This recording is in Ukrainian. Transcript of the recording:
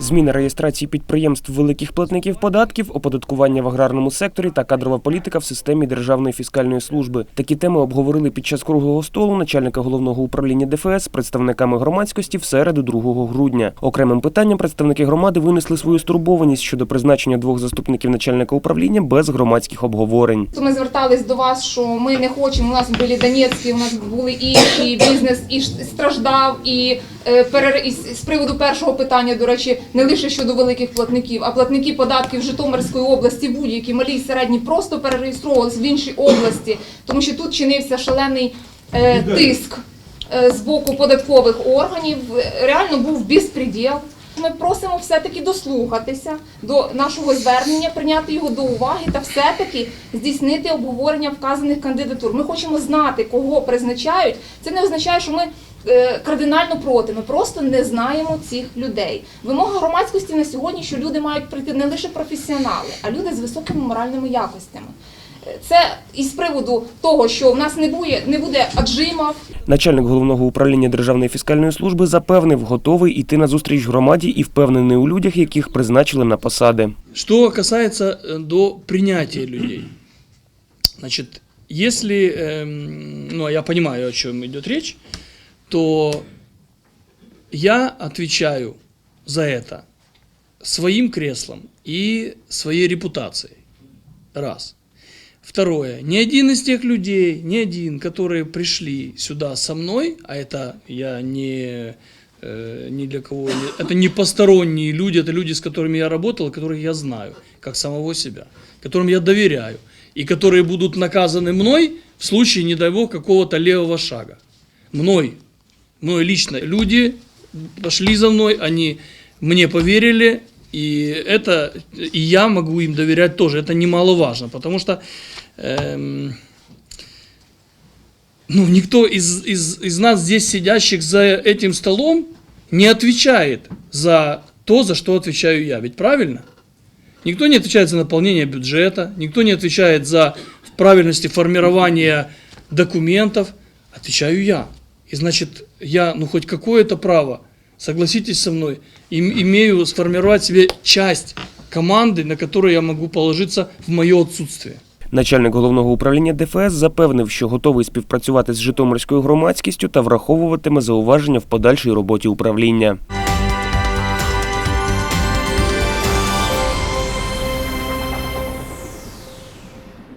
Зміна реєстрації підприємств великих платників податків, оподаткування в аграрному секторі та кадрова політика в системі Державної фіскальної служби. Такі теми обговорили під час круглого столу начальника головного управління ДФС з представниками громадськості в середу 2 грудня. Окремим питанням представники громади винесли свою стурбованість щодо призначення двох заступників начальника управління без громадських обговорень. Ми звертались до вас, що ми не хочемо. У нас були Донецькі, у нас були інші бізнес і страждав. І з з приводу першого питання, до речі, не лише щодо великих платників, а платники податків Житомирської області, будь-які малі і середні, просто перереєстровувалися в іншій області, тому що тут чинився шалений е, тиск е, з боку податкових органів. Е, Реально був безпреділ. Ми просимо все-таки дослухатися до нашого звернення, прийняти його до уваги та все-таки здійснити обговорення вказаних кандидатур. Ми хочемо знати, кого призначають. Це не означає, що ми е, кардинально проти. Ми просто не знаємо цих людей. Вимога громадськості на сьогодні, що люди мають прийти не лише професіонали, а люди з високими моральними якостями. Е, Це із приводу того, що в нас не буде, не буде аджимів, Начальник головного управління Державної фіскальної служби запевнив, готовий іти на зустріч громаді і впевнений у людях, яких призначили на посади. Что касается э, до принятия людей. Значит, если, эм, ну, я понимаю, о чем идет речь, то я отвечаю за это своим креслом и своей репутацией. Раз. Второе. Ни один из тех людей, ни один, которые пришли сюда со мной, а это я не, э, ни для кого, это не посторонние люди, это люди, с которыми я работал, которых я знаю, как самого себя, которым я доверяю, и которые будут наказаны мной в случае, не дай бог, какого-то левого шага. Мной, мной лично. Люди пошли за мной, они мне поверили, и это, и я могу им доверять тоже, это немаловажно, потому что эм, ну, никто из, из, из нас здесь сидящих за этим столом не отвечает за то, за что отвечаю я, ведь правильно? Никто не отвечает за наполнение бюджета, никто не отвечает за правильности формирования документов, отвечаю я. И значит, я, ну хоть какое-то право, согласитесь со мной, им, имею сформировать себе часть команды, на которую я могу положиться в мое отсутствие. Начальник головного управління ДФС запевнив, що готовий співпрацювати з Житомирською громадськістю та враховуватиме зауваження в подальшій роботі управління.